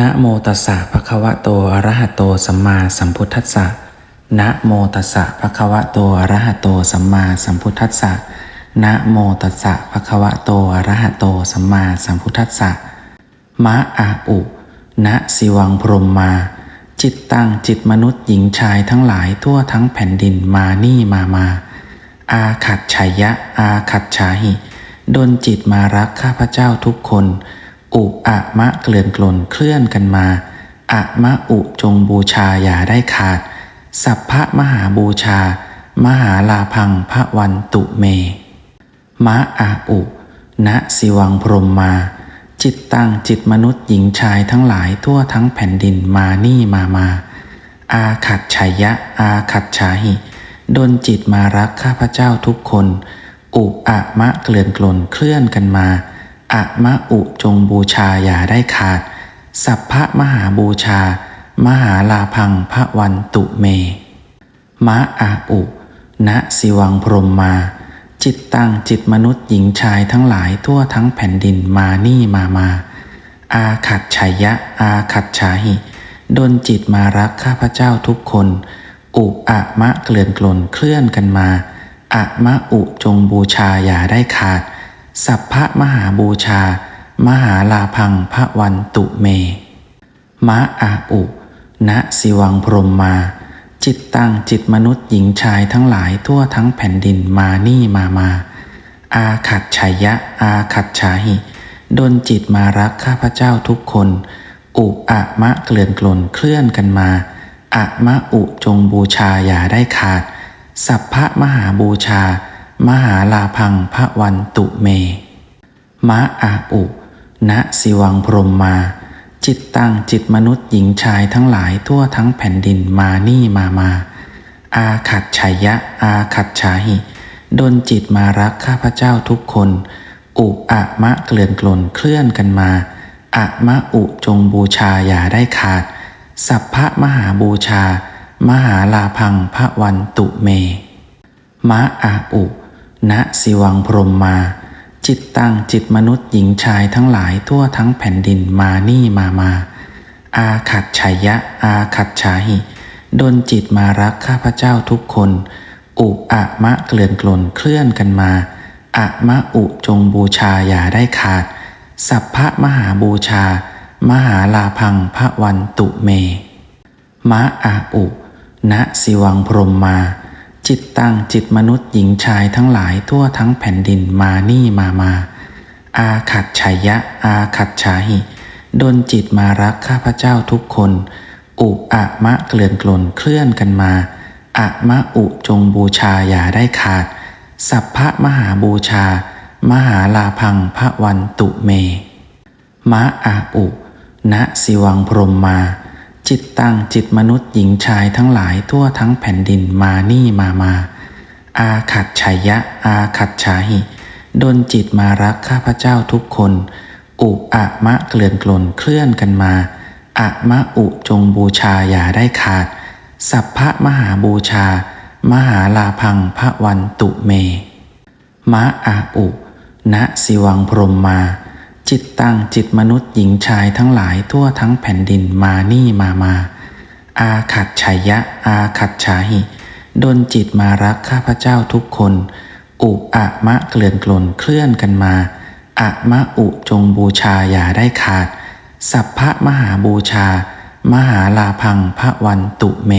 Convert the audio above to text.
นะโมตัสสะภะคะวะโตอะระหะโตสัมมาสัมพุทธัสสะนะโมตัสสะภะคะวะโตอะระหะโตสัมมาสัมพุทธัสสะนะโมตัสสะภะคะวะโตอะระหะโตสัมมาสัมพุทธัสสะมะอาอุณสิวังพรมมา จิตตั้งจิตมนุษย์หญิงชายทั้งหลายทั่วทั้งแผ่นดินมานี่มามา อาขัดชัยยะ อาขัดฉาหิดนจิตมารักข้าพเจ้าทุกคน อุอะมะเกลื่อนกลนเคลื่อนกันมาอะมะอุจงบูชาอย่าได้ขาด สัพพะมหาบูชา มหาลาพังพระวันตุเม มะอาอุ ณสิวังพรหมมา จิตตังจิตมนุษย์หญิงชายทั้งหลายทั่วทั้งแผ่นดินมานี่มามา อาขัดชัยยะ อาขัดฉาหิ ดนจิตมารักข้าพเจ้าทุกคน อุอะมะเกลื่อนกลนเคลื่อนกันมา อะมะอุจงบูชาอย่าได้ขาด สัพพะมหาบูชา มหาลาพังพระวันตุเม มะอาอุ ณสิวังพรหมมา จิตตังจิตมนุษย์หญิงชายทั้งหลายทั่วทั้งแผ่นดินมานี่มามา อาขัดชัยยะ อาขัดฉาหิ ดนจิตมารักข้าพเจ้าทุกคน อุอะมะเกลื่อนกลนเคลื่อนกันมาอะมะอุจงบูชาอย่าได้ขาด สัพพะมหาบูชา มหาลาพังพระวันตุเม มะอาอุณสิวังพรหมมา จิตตังจิตมนุษย์หญิงชายทั้งหลายทั่วทั้งแผ่นดินมานี่มามา อาขัดชัยยะ อาขัดฉาหิดนจิตมารักข้าพเจ้าทุกคน อุอะมะเกลื่อนกลนเคลื่อนกันมา อะมะอุจงบูชาอย่าได้ขาด สัพพะมหาบูชา มหาลาพังพระวันตุเม มะอาอุณสิวังพรมมา จิตตังจิตมนุษย์หญิงชายทั้งหลายทั่วทั้งแผ่นดินมานี่มามา อาขัดชัยยะ อาขัดฉาหิดนจิตมารักข้าพเจ้าทุกคน อุอะมะเกลื่อนกลนเคลื่อนกันมา อะมะอุจงบูชาอย่าได้ขาด สัพพะมหาบูชา มหาลาพังพระวันตุเม มะอาอุ ณสิวังพรมมา จิตตั้งจิตมนุษย์หญิงชายทั้งหลายทั่วทั้งแผ่นดินมานี่มามา อาขัดชัยยะ อาขัดฉาหิดนจิตมารักข้าพเจ้าทุกคน อุอะมะเกลื่อนกลนเคลื่อนกันมา อะมะอุจงบูชาอย่าได้ขาด สัพพะมหาบูชา มหาลาพังพระวันตุเม มะอาอุณสิวังพรมมา จิตตังจิตมนุษย์หญิงชายทั้งหลายทั่วทั้งแผ่นดินมานี่มามา อาขัดชัยยะ อาขัดฉาหิดนจิตมารักข้าพเจ้าทุกคน อุอะมะเกลื่อนกลนเคลื่อนกันมาอะมะอุจงบูชาอย่าได้ขาด สัพพะมหาบูชา มหาลาพังพระวันตุเม มะอาอุณสิวังพรหมมา จิตตังจิตมนุษย์หญิงชายทั้งหลายทั่วทั้งแผ่นดินมานี่มามา อาขัดชัยยะ อาขัดฉาหิดนจิตมารักข้าพเจ้าทุกคน อุอะมะเกลื่อนกลนเคลื่อนกันมาอะมะอุจงบูชาอย่าได้ขาด สัพพะมหาบูชา มหาลาพังพระวันตุเม มะอาอุณสิวังพรมมา จิตตังจิตมนุษย์หญิงชายทั้งหลายทั่วทั้งแผ่นดินมานี่มามา อาขัดชัยยะ อาขัดฉาหิดนจิตมารักข้าพเจ้าทุกคน อุอะมะเกลื่อนกลนเคลื่อนกันมา อะมะอุจงบูชาอย่าได้ขาด สัพพะมหาบูชา มหาลาพังพระวันตุเม